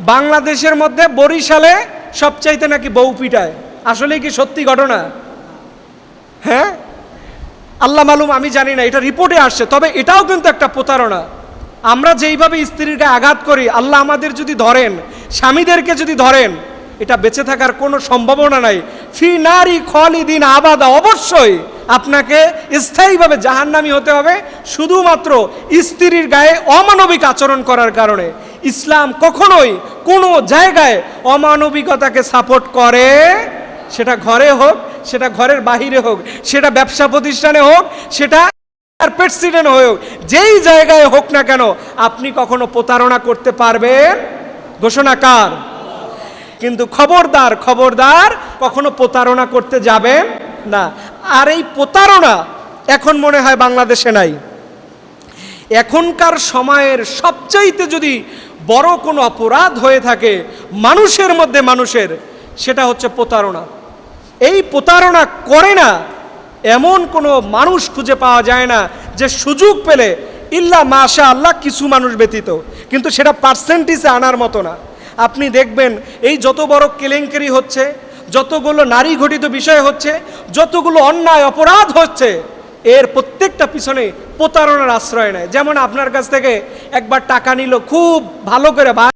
বাংলাদেশের মধ্যে বরিশালে সবচাইতে নাকি বউ পিটায়। আসলে কি সত্যি ঘটনা? হ্যাঁ? আল্লাহ মালুম, আমি জানি না, এটা রিপোর্টে আসছে, তবে এটাও কিন্তু একটা প্রতারণা। আমরা যেইভাবে স্ত্রীর গায়ে আঘাত করি, আল্লাহ আমাদের যদি ধরেন, স্বামীদেরকে যদি ধরেন, এটা বেঁচে থাকার কোনো সম্ভাবনা নাই। ফি নারী খলিদিন আবাদা, অবশ্যই আপনাকে স্থায়ীভাবে জাহান্নামি হতে হবে, শুধুমাত্র স্ত্রীর গায়ে অমানবিক আচরণ করার কারণে। ইসলাম কখনোই কোনো জায়গায় অমানবিকতাকে সাপোর্ট করে। সেটা ঘরে হোক, সেটা ঘরের বাহিরে হোক, সেটা ব্যবসা প্রতিষ্ঠানে হোক, সেটা প্রেসিডেন্ট হয়েও যেই জায়গায় হোক না কেন, আপনি কখনো প্রতারণা করতে পারবেন? ঘোষণা কার? কিন্তু খবরদার খবরদার কখনো প্রতারণা করতে যাবেন না। আর এই প্রতারণা এখন মনে হয় বাংলাদেশে নাই। এখনকার সময়ের সবচাইতে যদি বড় কোনো অপরাধ হয়ে থাকে মানুষের মধ্যে মানুষের, সেটা হচ্ছে প্রতারণা। এই প্রতারণা করে না, এমন কোনো মানুষ খুঁজে পাওয়া যায় না যে সুযোগ পেলে ইল্লা মাশা আল্লাহ কিছু মানুষ ব্যতীত, কিন্তু সেটা পার্সেন্টেজে আনার মতো না। আপনি দেখবেন এই যত বড় কেলেঙ্কারি হচ্ছে, যতগুলো নারী ঘটিত বিষয় হচ্ছে, যতগুলো অন্যায় অপরাধ হচ্ছে এর প্রত্যেকটা পিছনে প্রতারণার আশ্রয় নেয়। যেমন আপনার কাছ থেকে একবার টাকা নিল, খুব ভালো করে